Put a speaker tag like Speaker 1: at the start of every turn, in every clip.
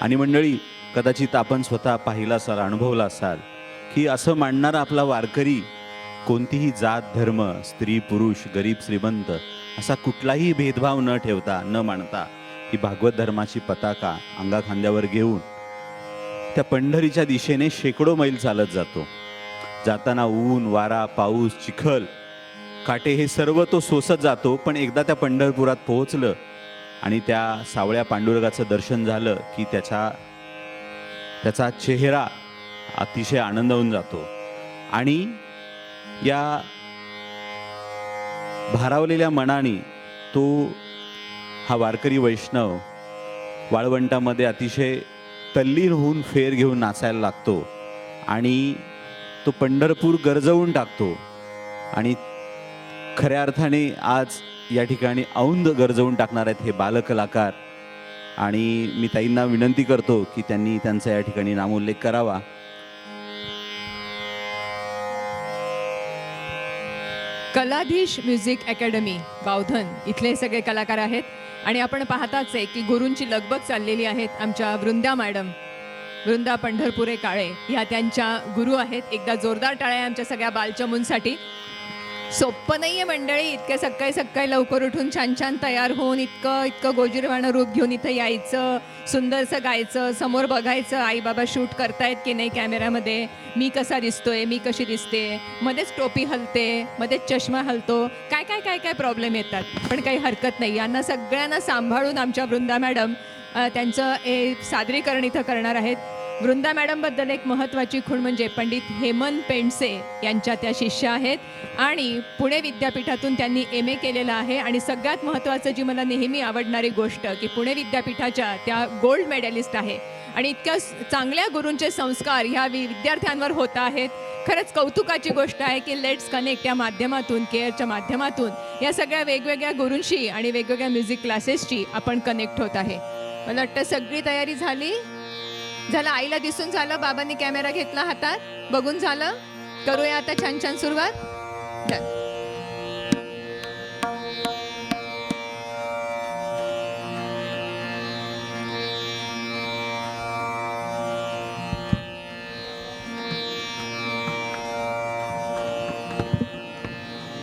Speaker 1: आणि मंडळी कदाचित आपण स्वतः पाहिला असाल अनुभवला असाल की असं मांडणारा आपला वारकरी कोणतीही जात धर्म स्त्री पुरुष गरीब श्रीमंत असा कुठलाही भेदभाव न ठेवता न मानता ही भागवत धर्माची पताका अंगा खांद्यावर घेऊन त्या पंढरीच्या दिशेने शेकडो मैल चालत जातो. जाताना ऊन वारा पाऊस चिखल काटे हे सर्व तो सोसत जातो पण एकदा त्या पंढरपुरात पोहोचलं आणि त्या सावळ्या पांडुरंगाचं दर्शन झालं की त्याचा त्याचा चेहरा अतिशय आनंदावून जातो. आणि या भारावलेल्या मनाने तो हा वारकरी वैष्णव वाळवंटामध्ये अतिशय तल्लीन होऊन फेर घेऊन नाचायला लागतो आणि तो पंढरपूर गरजवून टाकतो. आणि खऱ्या अर्थाने आज या ठिकाणी औंद गरजवून टाकणार आहेत हे बालकलाकार. आणि मी ताईंना विनंती करतो की त्यांनी त्यांचा या ठिकाणी नामोल्लेख करावा.
Speaker 2: कलाधीश म्युझिक अकॅडमी बावधन इथले सगळे कलाकार आहेत. आणि आपण पाहताच आहे की गुरूंची लगबग चाललेली आहेत आमच्या वृंदा मॅडम वृंदा पंढरपुरे काळे. ह्या त्यांच्या गुरु आहेत. एकदा जोरदार टाळ्या आमच्या सगळ्या बालचमूंसाठी. सोपं नाही आहे मंडळी इतक्या सकाळी सकाळी लवकर उठून छान छान तयार होऊन इतकं इतकं गोजीरवाणं रूप घेऊन इथं यायचं सुंदरसं गायचं समोर बघायचं आई बाबा शूट करतायत की नाही कॅमेऱ्यामध्ये मी कसा दिसतोय मी कशी दिसते मध्येच टोपी हलते मध्येच चष्मा हलतो काय काय काय काय प्रॉब्लेम येतात? पण काही हरकत नाही. यांना सगळ्यांना सांभाळून आमच्या वृंदा मॅडम त्यांचं हे सादरीकरण इथं करणार आहेत. वृंदा मॅडमबद्दल एक महत्त्वाची खूण म्हणजे पंडित हेमंत पेंडसे यांच्या त्या शिष्य आहेत. आणि पुणे विद्यापीठातून त्यांनी एम ए केलेलं आहे. आणि सगळ्यात महत्त्वाचं जी मला नेहमी आवडणारी गोष्ट की पुणे विद्यापीठाच्या त्या गोल्ड मेडलिस्ट आहे. आणि इतक्या चांगल्या गुरूंचे संस्कार ह्या विद्यार्थ्यांवर होत आहेत. खरंच कौतुकाची गोष्ट आहे की लेट्स कनेक्ट या माध्यमातून केअरच्या माध्यमातून या सगळ्या वेगवेगळ्या गुरूंशी आणि वेगवेगळ्या म्युझिक क्लासेसची आपण कनेक्ट होत आहे. मला वाटतं सगळी तयारी झाली. झालं आईला दिसून झालं बाबांनी कॅमेरा घेतला हातात. बघून झालं. करूया आता छान छान सुरुवात.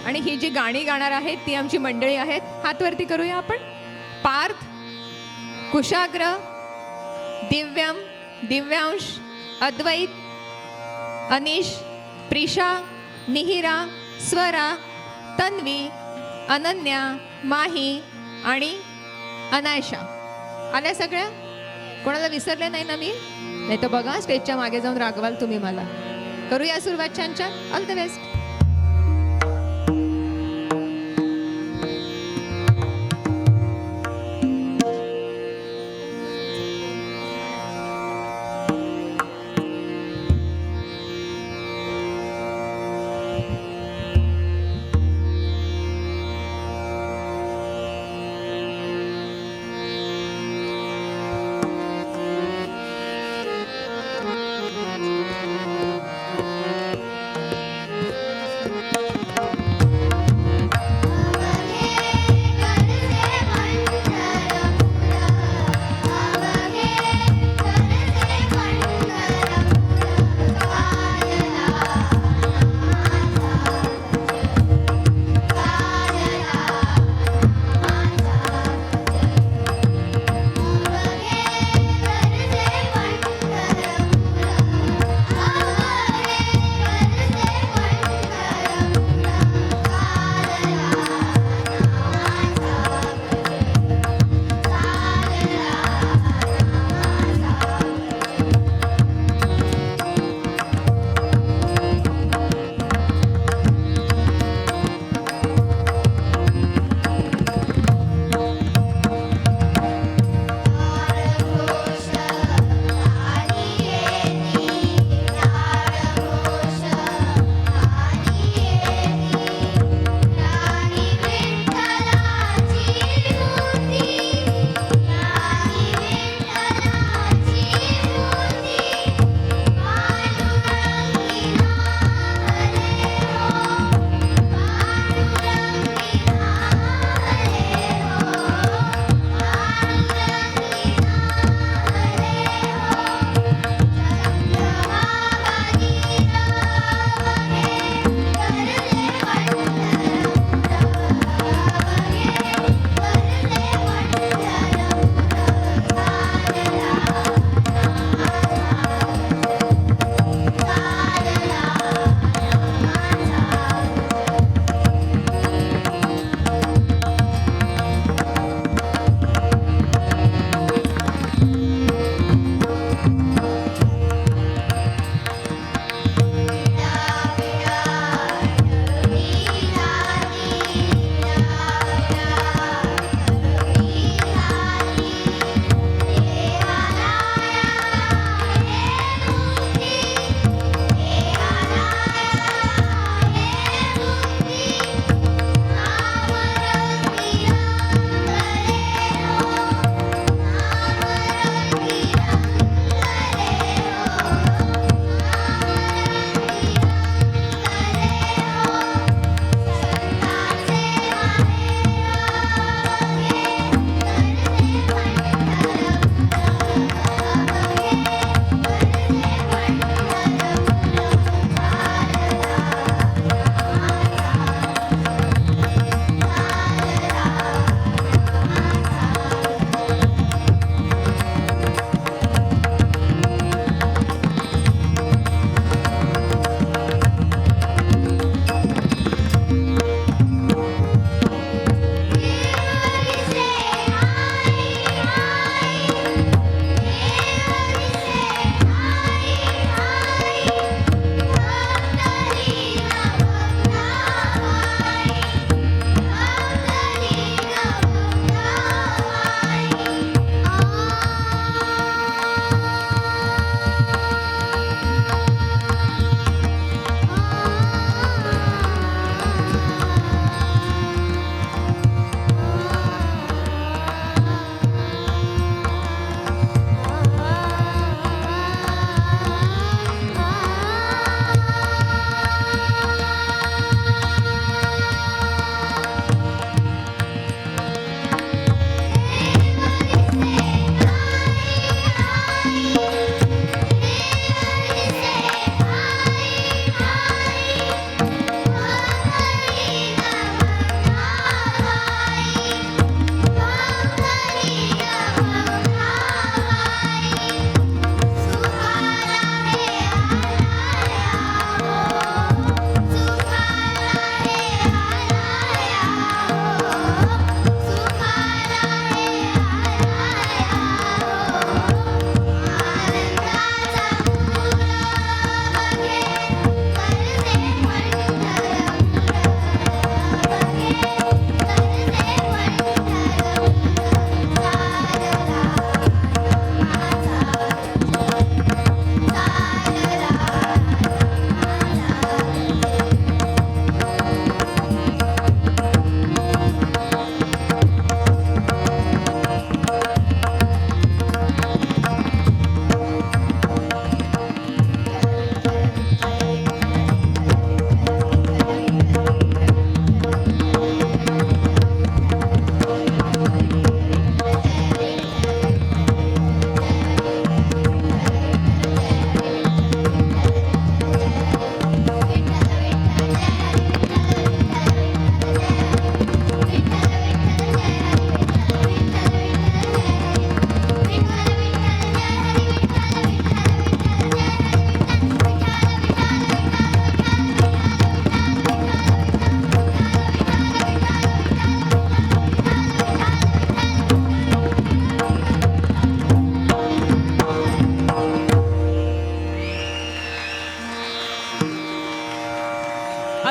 Speaker 2: आणि ही जी गाणी गाणार आहेत ती आमची मंडळी आहेत हातवरती करूया आपण. पार्थ कुशाग्र दिव्यम दिव्यांश अद्वैत अनिश प्रिशा निहिरा स्वरा तन्वी अनन्या माही आणि अनायशा. आल्या सगळ्या? कोणाला विसरले नाही ना मी? नाही तर बघा स्टेजच्या मागे जाऊन रागवाल तुम्ही मला. करूया सुरुवात छान छान. ऑल द बेस्ट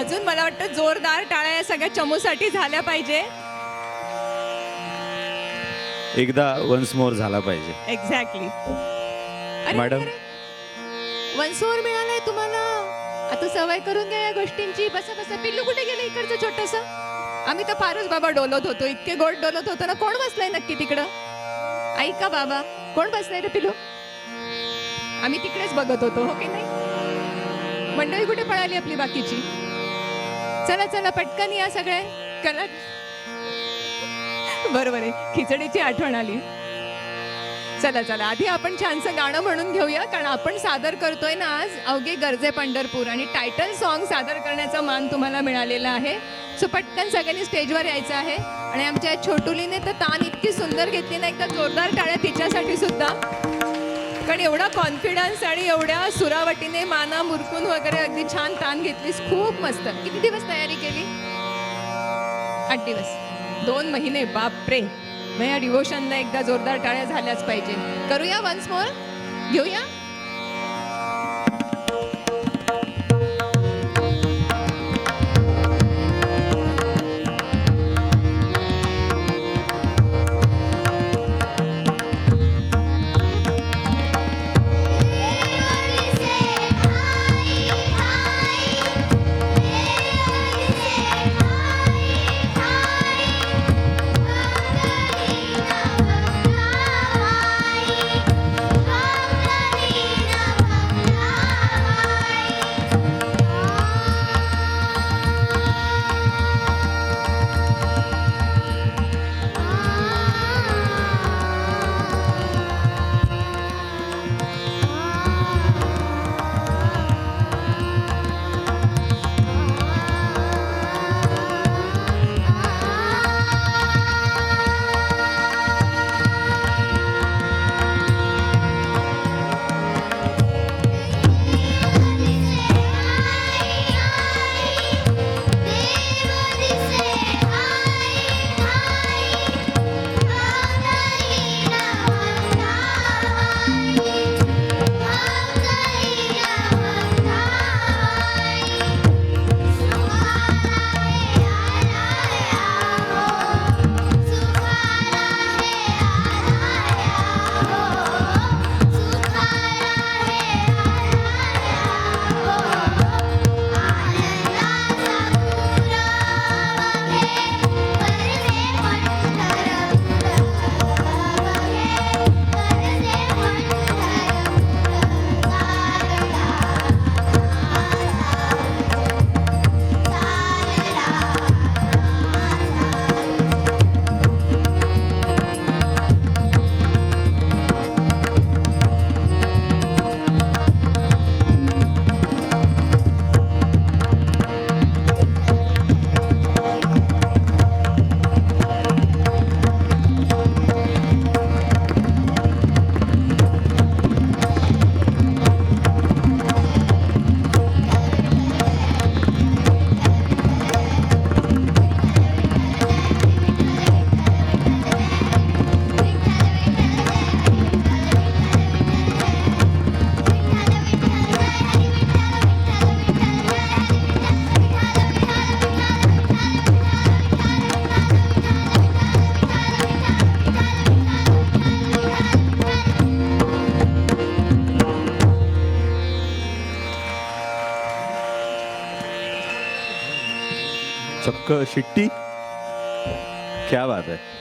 Speaker 2: अजून मला वाटतं जोरदार टाळ्या या सगळ्या चमूसाठी झाल्या पाहिजे.
Speaker 1: एकदा वन्स मोर झाला पाहिजे.
Speaker 2: Exactly
Speaker 1: madam.
Speaker 2: वंसोर मिळालंय तुम्हाला. आता सवय करून घ्या या गोष्टींची. बसा बसा. पिल्लू कुठे गेलं इकडचं छोटस? आम्ही तर फारच बाबा डोलत होतो. इतके गोड डोलत होतो ना. कोण बसलाय नक्की तिकडं? ऐका बाबा. कोण बसलाय रे पिल्लू? आम्ही तिकडेच बघत होतो हो की नाही? मंडळी कुठे पळाली आपली बाकीची? चला चला पटकन या सगळे. कला बरोबर आहे. खिचडीची आठवण आली. चला चला. आधी आपण छानसं गाणं म्हणून घेऊया कारण आपण सादर करतोय ना आज अवघे गरजे पंढरपूर आणि टायटल सॉन्ग सादर करण्याचा मान तुम्हाला मिळालेला आहे. सो पटकन सगळ्यांनी स्टेजवर यायचं आहे. आणि आमच्या छोटुलीने तर तान इतकी सुंदर घेतली ना एकदा जोरदार टाळ्या तिच्यासाठी सुद्धा. कारण एवढा कॉन्फिडन्स आणि एवढ्या सुरावटीने माना मुरकून वगैरे अगदी छान ताण घेतलीस. खूप मस्त. किती दिवस तयारी केली? आठ दिवस. दोन महिने. बापरे. मग या डिवोशनला एकदा जोरदार टाळ्या झाल्याच पाहिजे. करूया वन्स मोर घेऊया?
Speaker 1: शिट्टी? क्या बात आहे